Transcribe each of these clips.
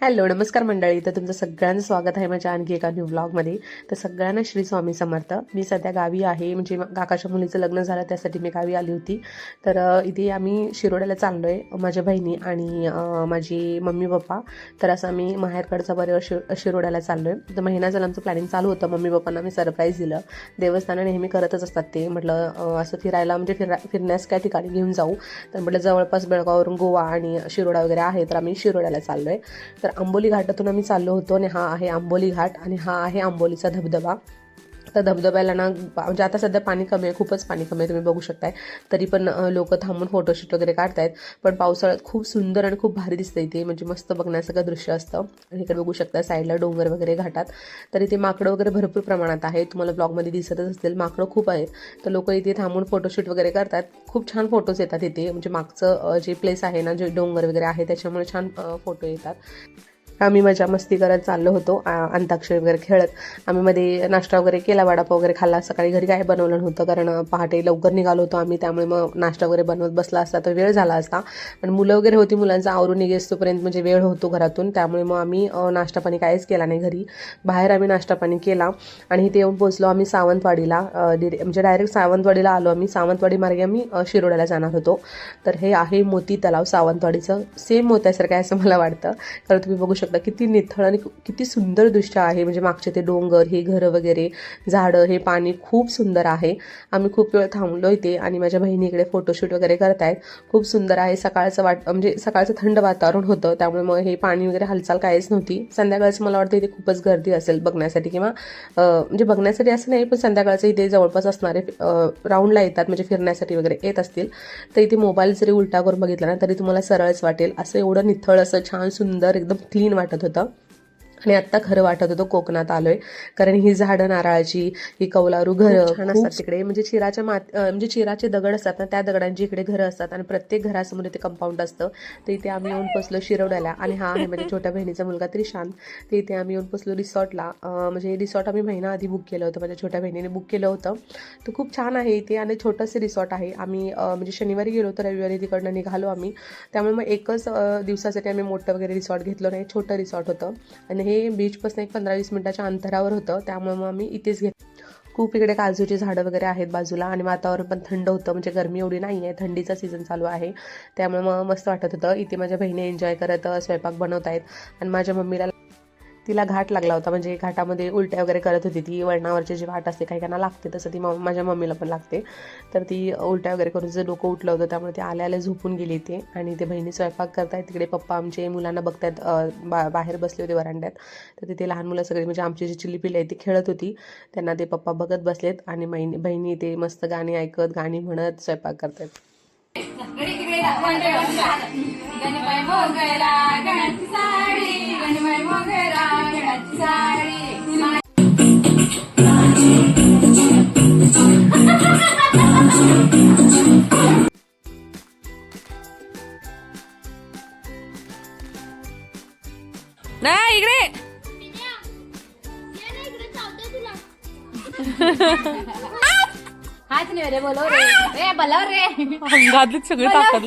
Hello नमस्कार मंडळी. तर तुमचं सगळ्यांचं स्वागत आहे माझ्या आणखी एका न्यू ब्लॉगमध्ये तर सगळ्यांना श्री स्वामी समर्थ. मी सध्या गावी आहे. म्हणजे काकाच्या मुलीचं लग्न झालं त्यासाठी मी गावी आली होती. तर इथे आम्ही शिरोड्याला चाललो आहे माझ्या बहिणी आणि माझी मम्मी पप्पा. तर असं आम्ही माहेरकडचा परिवार शि शिरोड्याला चाललो आहे तर महिना झालं आमचं प्लॅनिंग चालू होतं. मम्मी पप्पांना मी सरप्राईज दिलं. देवस्थानं नेहमी करतच असतात ते. म्हटलं असं फिरायला म्हणजे फिरा फिरण्यास काय ठिकाणी घेऊन जाऊ. तर म्हटलं जवळपास बेळगाववरून गोवा आणि शिरोडा वगैरे आहे. तर आम्ही शिरोड्याला चाललो आहे तर आंबोली घाटातून आम्ही चाललो होतो आणि हा आहे आंबोली घाट आणि हा आहे आंबोलीचा धबधबा. तर धबधब्याला ना म्हणजे आता सध्या पाणी कमी आहे खूपच पाणी कमी आहे तुम्ही बघू शकताय. तरी पण लोक थांबून फोटोशूट वगैरे काढतायत. पण पावसाळ्यात खूप सुंदर आणि खूप भारी दिसतं इथे म्हणजे मस्त बघण्यासारखं दृश्य असतं. आणि इकडे बघू शकता साईडला डोंगर वगैरे घाटात. तर इथे माकडं वगैरे भरपूर प्रमाणात आहे तुम्हाला ब्लॉगमध्ये दिसतच असतील माकडं खूप आहेत. तर लोक इथे थांबून फोटोशूट वगैरे करतात. खूप छान फोटोज येतात इथे. म्हणजे मागचं जे प्लेस आहे ना जे डोंगर वगैरे आहे त्याच्यामुळे छान फोटो येतात. आम्ही मजा मस्ती करत चाललो होतो अंताक्षरी वगैरे खेळत. आम्ही मध्ये नाश्ता वगैरे केला वडापाव वगैरे खाल्ला. सकाळी घरी काय बनवलं नव्हतं कारण पहाटे लवकर निघालो होतो आम्ही त्यामुळे मग नाश्ता वगैरे बनवत बसला असता तर वेळ झाला असता. आणि मुलं वगैरे होती मुलांचा आवरून निघेस्तोपर्यंत म्हणजे वेळ होतो घरातून. त्यामुळे मग आम्ही नाश्ता पाणी काहीच केला नाही घरी. बाहेर आम्ही नाश्ता पाणी केला आणि इथे येऊन पोहोचलो आम्ही सावंतवाडीला. डिरे- म्हणजे डायरेक्ट सावंतवाडीला आलो आम्ही. सावंतवाडी मार्गे आम्ही शिरोड्याला जाणार होतो. तर हे आहे मोती तलाव सावंतवाडीचं. सेम मोत्यासारखं आहे असं मला वाटतं. कारण तुम्ही बघू शकता. किती निथळ आणि किती सुंदर दृश्य आहे. म्हणजे मागचे ते डोंगर हे घरं वगैरे झाडं हे पाणी खूप सुंदर आहे. आम्ही खूप वेळ थांबलो इथे आणि माझ्या बहिणीकडे फोटोशूट वगैरे करतायत खूप सुंदर आहे. सकाळचं वाट म्हणजे सकाळचं थंड वातावरण होतं. त्यामुळे मग हे पाणी वगैरे हालचाल काहीच नव्हती. संध्याकाळचं मला वाटतं इथे खूपच गर्दी असेल बघण्यासाठी किंवा म्हणजे बघण्यासाठी असं नाही पण संध्याकाळचं इथे जवळपास असणारे राऊंडला येतात. म्हणजे फिरण्यासाठी वगैरे येत असतील. तर इथे मोबाईल जरी उलटा करून बघितला ना तरी तुम्हाला सरळच वाटेल. असं एवढं निथळ असं छान सुंदर एकदम क्लीन वाटत होतं. आणि आत्ता खरं वाटत होतं कोकणात आलोय. कारण ही झाडं नारळाची ही कौलारू घरं छान असतात तिकडे. म्हणजे चिराच्या मात म्हणजे चिराचे दगड असतात ना त्या दगडांची इकडे घरं असतात आणि प्रत्येक घरासमोर इथे कंपाऊंड असतं. तर इथे आम्ही येऊन बसलो शिरवड्याला आणि हा आहे माझ्या छोट्या बहिणीचा मुलगा त्रिशांत तर इथे आम्ही येऊन बसलो रिसॉर्टला. म्हणजे रिसॉर्ट आम्ही महिना आधी बुक केलं होतं माझ्या छोट्या बहिणीने बुक केलं होतं. तर खूप छान आहे इथे आणि छोटंसं रिसॉर्ट आहे. आम्ही म्हणजे शनिवारी गेलो होतो रविवारी तिकडनं निघालो आम्ही. त्यामुळे मग एकच दिवसासाठी आम्ही मोठं वगैरे रिसॉर्ट घेतलं नाही छोटं रिसॉर्ट होतं. आणि हे बीचपासून एक पंधरा वीस मिनिटाच्या अंतरावर होतं त्यामुळे मग आम्ही इथेच घेत खूप इकडे काजूची झाडं वगैरे आहेत बाजूला आणि वातावरण पण थंड होतं म्हणजे गरमी एवढी नाही आहे थंडीचा सीझन चालू आहे. त्यामुळे मग मस्त वाटत होतं. इथे माझ्या बहिणी एन्जॉय करत स्वयंपाक बनवत आहेत आणि माझ्या मम्मीला तिला घाट लागला होता. म्हणजे घाटामध्ये उलट्या वगैरे करत होती ती. वळणावरची जी वाट असते काही काहींना लागते तसं ती माझ्या मम्मीला पण लागते. तर ती उलट्या वगैरे करून तिचं डोकं उठलं होतं त्यामुळे ती आल्या आल्या झोपून गेली ते. आणि ते बहिणी स्वयंपाक करतायत तिकडे पप्पा आमचे मुलांना बघतायत बा बाहेर बसले होते वरांड्यात. तर तिथे लहान मुलं सगळी म्हणजे आमची जी चिल्ली पिल्ली आहे ती खेळत होती. त्यांना ते पप्पा बघत बसलेत आणि बहिणी बहिणी ते मस्त गाणी ऐकत गाणी म्हणत स्वयंपाक करतायत. गणपती नाही इकडे. हाच नाही रे बोलव रे. बोलव रे. अंगातलीच सगळे ताकद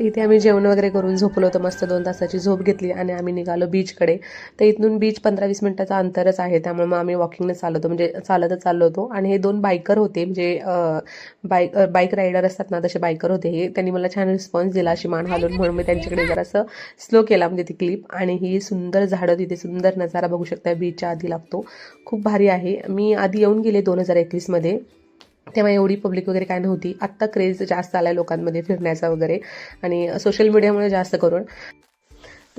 तर इथे आम्ही जेवण वगैरे करून झोपलो होतो मस्त दोन तासाची झोप घेतली आणि आम्ही निघालो बीचकडे तर इथून बीच पंधरा वीस मिनिटाचा अंतरच आहे त्यामुळे मग आम्ही वॉकिंगने चालवतो होतो. म्हणजे चालतच चाललो होतो. आणि हे दोन बायकर होते म्हणजे बाईक बाईक रायडर असतात ना तसे बायकर होते हे. त्यांनी मला छान रिस्पॉन्स दिला अशी मान हालून म्हणून मी त्यांच्याकडे जरासं स्लो केला म्हणजे ती क्लिप आणि ही सुंदर झाडं तिथे सुंदर नजारा बघू शकता बीचच्या आधी लागतो. खूप भारी आहे. मी आधी येऊन गेले दोन हजार एकवीसमध्ये तेव्हा एवढी पब्लिक वगैरे काय नव्हती. आत्ता क्रेज जास्त आला आहे लोकांमध्ये फिरण्याचा वगैरे आणि सोशल मीडियामुळे जास्त करून.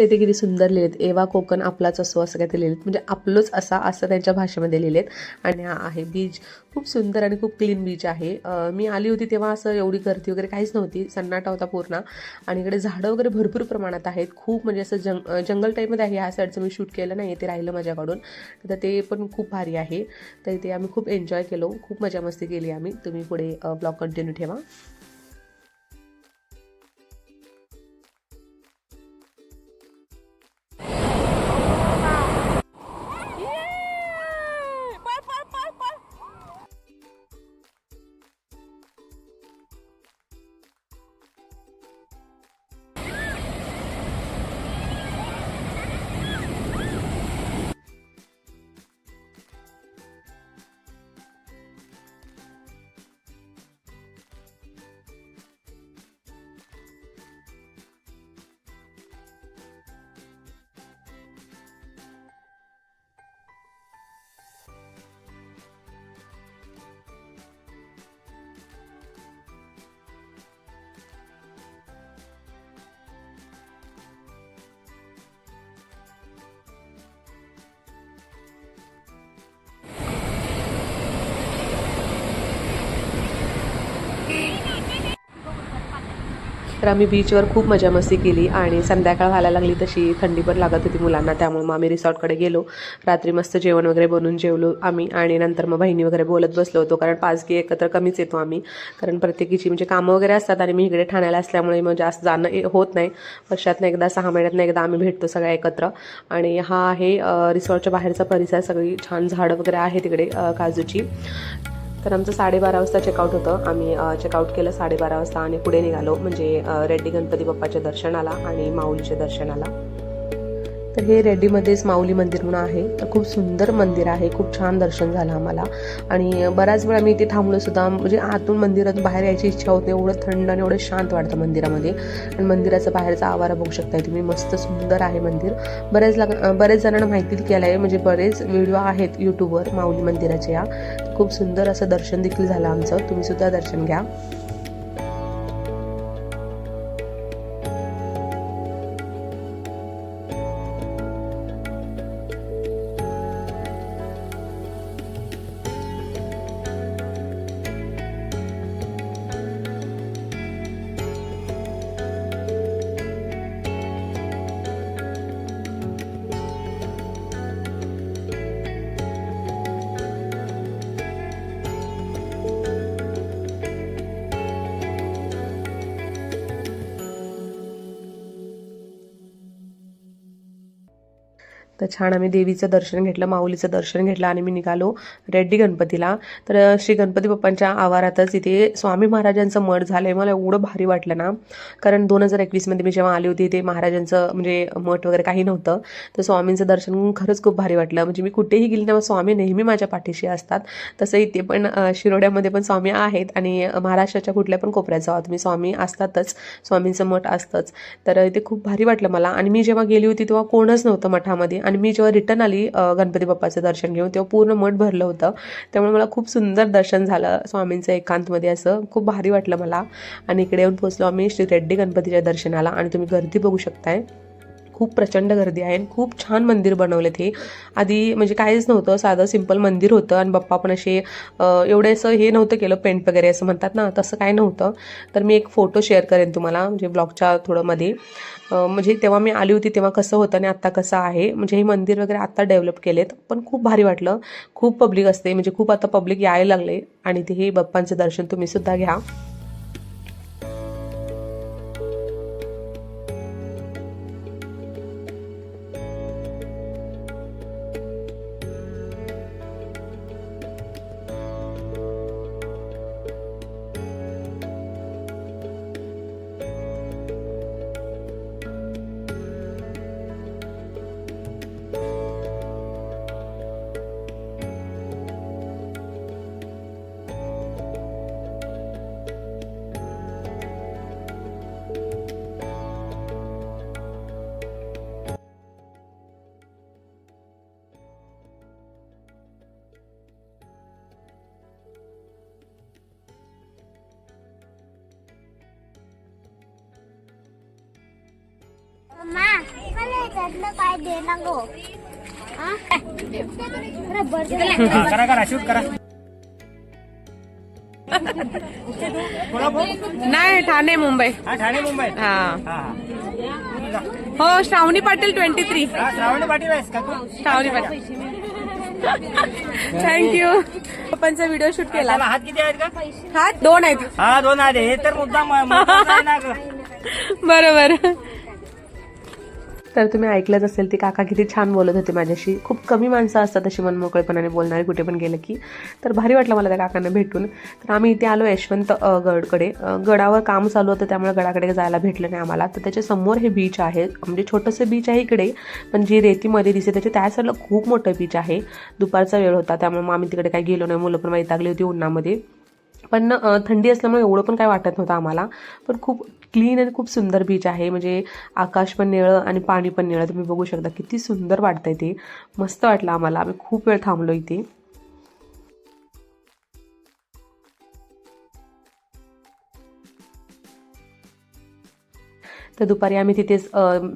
ते ते किती सुंदर लिहिलेत. एवा कोकण आपलाच असो असं काय ते लिहिलेत. म्हणजे आपलोच असा असं त्यांच्या भाषेमध्ये लिहिलेत. आणि हा आहे बीच खूप सुंदर आणि खूप क्लीन बीच आहे. मी आली होती तेव्हा असं एवढी गर्दी वगैरे काहीच नव्हती. सन्नाटा होता पूर्ण. आणि इकडे झाडं वगैरे भरपूर प्रमाणात आहेत. खूप म्हणजे असं जंग जंगल टाईपमध्ये आहे. ह्या साईडचं मी शूट केलं नाही ते राहिलं माझ्याकडून. तर ते पण खूप भारी आहे. तर इथे आम्ही खूप एन्जॉय केलो. खूप मजा मस्ती केली आम्ही. तुम्ही पुढे ब्लॉग कंटिन्यू ठेवा. तर आम्ही बीचवर खूप मजा मस्ती केली आणि संध्याकाळ व्हायला लागली तशी थंडी पण लागत होती मुलांना त्यामुळे मग आम्ही रिसॉर्टकडे गेलो. रात्री मस्त जेवण वगैरे बनवून जेवलो आम्ही आणि नंतर मग बहिणी वगैरे बोलत बसलो होतो कारण पाच गे एकत्र कमीच येतो आम्ही. कारण प्रत्येकीची म्हणजे कामं वगैरे असतात आणि मी इकडे ठाण्याला असल्यामुळे मग जास्त जाणं होत नाही. वर्षातनं एकदा सहा महिन्यातनं एकदा आम्ही भेटतो सगळ्या एकत्र. आणि हा आहे रिसॉर्टच्या बाहेरचा परिसर. सगळी छान झाडं वगैरे आहे तिकडे काजूची. तर आमचं साडेबारा वाजता चेकआउट होतं. आम्ही चेकआउट केलं साडेबारा वाजता आणि पुढे निघालो. म्हणजे रेड्डी गणपती बाप्पाच्या दर्शनाला आणि माऊलीच्या दर्शनाला. तर हे रेड्डीमध्येच माऊली मंदिर म्हणून आहे. तर खूप सुंदर मंदिर आहे. खूप छान दर्शन झालं आम्हाला. आणि बऱ्याच वेळा मी इथे थांबलो सुद्धा. म्हणजे आतून मंदिरातून बाहेर यायची इच्छा होते एवढं थंड आणि एवढं शांत वाटतं मंदिरामध्ये. आणि मंदिराचा बाहेरचा आवारा बघू शकताय तुम्ही. मस्त सुंदर आहे मंदिर. बरेच लाग बरेच जणांना माहिती केलं आहे म्हणजे बरेच व्हिडिओ आहेत यूट्यूबवर माऊली मंदिराच्या या. खूप सुंदर असं दर्शन देखील झालं आमचं. तुम्ही सुद्धा दर्शन घ्या. तर छान आम्ही देवीचं दर्शन घेतलं माऊलीचं दर्शन घेतलं आणि मी निघालो रेड्डी गणपतीला. तर श्री गणपती बाप्पांच्या आवारातच इथे स्वामी महाराजांचं मठ झालं आहे मला एवढं भारी वाटलं ना. कारण दोन हजार एकवीसमध्ये मी जेव्हा आली होती ते महाराजांचं म्हणजे मठ वगैरे काही नव्हतं. तर स्वामींचं दर्शन खरंच खूप भारी वाटलं. म्हणजे मी कुठेही गेली तेव्हा स्वामी नेहमी माझ्या पाठीशी असतात. तसं इथे पण शिरोड्यामध्ये पण स्वामी आहेत आणि महाराष्ट्राच्या कुठल्या पण कोपऱ्यात जावा तुम्ही. स्वामी असतातच. स्वामींचं मठ असतंच. तर इथे खूप भारी वाटलं मला. आणि मी जेव्हा गेली होती तेव्हा कोणच नव्हतं मठामध्ये. आणि मी जेव्हा रिटर्न आली गणपती बाप्पाचं दर्शन घेऊन तेव्हा पूर्ण मठ भरलं होतं. त्यामुळे मला खूप सुंदर दर्शन झालं स्वामींचं एकांतमध्ये असं. खूप भारी वाटलं मला. आणि इकडे येऊन पोहोचलो आम्ही श्री रेड्डी गणपतीच्या दर्शनाला. आणि तुम्ही गर्दी बघू शकताय. खूप प्रचंड गर्दी आहे आणि खूप छान मंदिर बनवलेत हे. आधी म्हणजे काहीच नव्हतं साधं सिंपल मंदिर होतं आणि बाप्पा पण असे एवढे असं हे नव्हतं केलं पेंट वगैरे असं म्हणतात ना तसं काय नव्हतं. तर मी एक फोटो शेअर करेन तुम्हाला म्हणजे ब्लॉगच्या थोडं मध्ये. म्हणजे तेव्हा मी आली होती तेव्हा कसं होतं आणि आत्ता कसं आहे. म्हणजे हे मंदिर वगैरे आत्ता डेव्हलप केलेत पण खूप भारी वाटलं. खूप पब्लिक असते म्हणजे खूप आता पब्लिक यायला लागले. आणि ते हे बाप्पांचं दर्शन तुम्ही सुद्धा घ्या. करा करा शूट करा. नाही ठाणे मुंबई. हा ठाणे मुंबई. हा. हा हो. Shravani Patil twenty three Shravani Patil Shravani Patil. Thank you पप्पांचा video shoot केला. हात किती आहेत का? हा दोन आहेत. हा दोन आहेत. हे तर मुद्दा. बरोबर. तर तुम्ही ऐकलंच असेल ती काका किती छान बोलत होते माझ्याशी. खूप कमी माणसं असतात अशी मनमोकळेपणाने बोलणारी कुठे पण गेलं की. तर भारी वाटलं मला त्या काकांना भेटून. तर आम्ही इथे आलो यशवंत गडकडे. गडावर काम चालू होतं त्यामुळे गडाकडे जायला भेटलं नाही आम्हाला. तर त्याच्यासमोर हे बीच आहे. म्हणजे छोटंसं बीच आहे इकडे पण जी रेतीमध्ये दिसते त्याच्या त्या साईडला खूप मोठं बीच आहे. दुपारचा वेळ होता त्यामुळे मग आम्ही तिकडे काही गेलो नाही. मुलं पण वैतागली होती उन्हामध्ये. पण थंडी असल्यामुळे एवढं पण काय वाटत नव्हतं आम्हाला. पण खूप क्लीन आणि खूप सुंदर बीच आहे. म्हणजे आकाश पण निळं आणि पाणी पण निळं. तुम्ही बघू शकता किती सुंदर वाटतंय ते. मस्त वाटलं आम्हाला. आम्ही खूप वेळ थांबलो इथे. तर दुपारी आम्ही तिथेच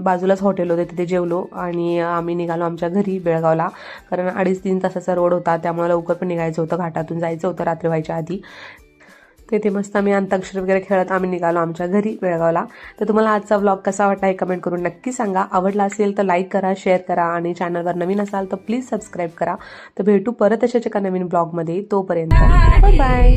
बाजूलाच हॉटेल होते. तिथे जेवलो आणि आम्ही निघालो आमच्या घरी बेळगावला. कारण अडीच तीन तासाचा रोड होता. त्यामुळे लवकर पण निघायचं होतं. घाटातून जायचं होतं रात्री व्हायच्या आधी. तिथे मस्त आम्ही अंताक्षरी वगैरे खेळत आम्ही निघालो आमच्या घरी बेळगावला तर तुम्हाला आजचा व्लॉग कसा वाटला हे कमेंट करून नक्की सांगा. आवडला असेल तर लाईक करा शेअर करा आणि चॅनलवर नवीन असाल तर प्लीज सबस्क्राईब करा. तर भेटू परत अशाच एका नवीन ब्लॉगमध्ये तोपर्यंत बाय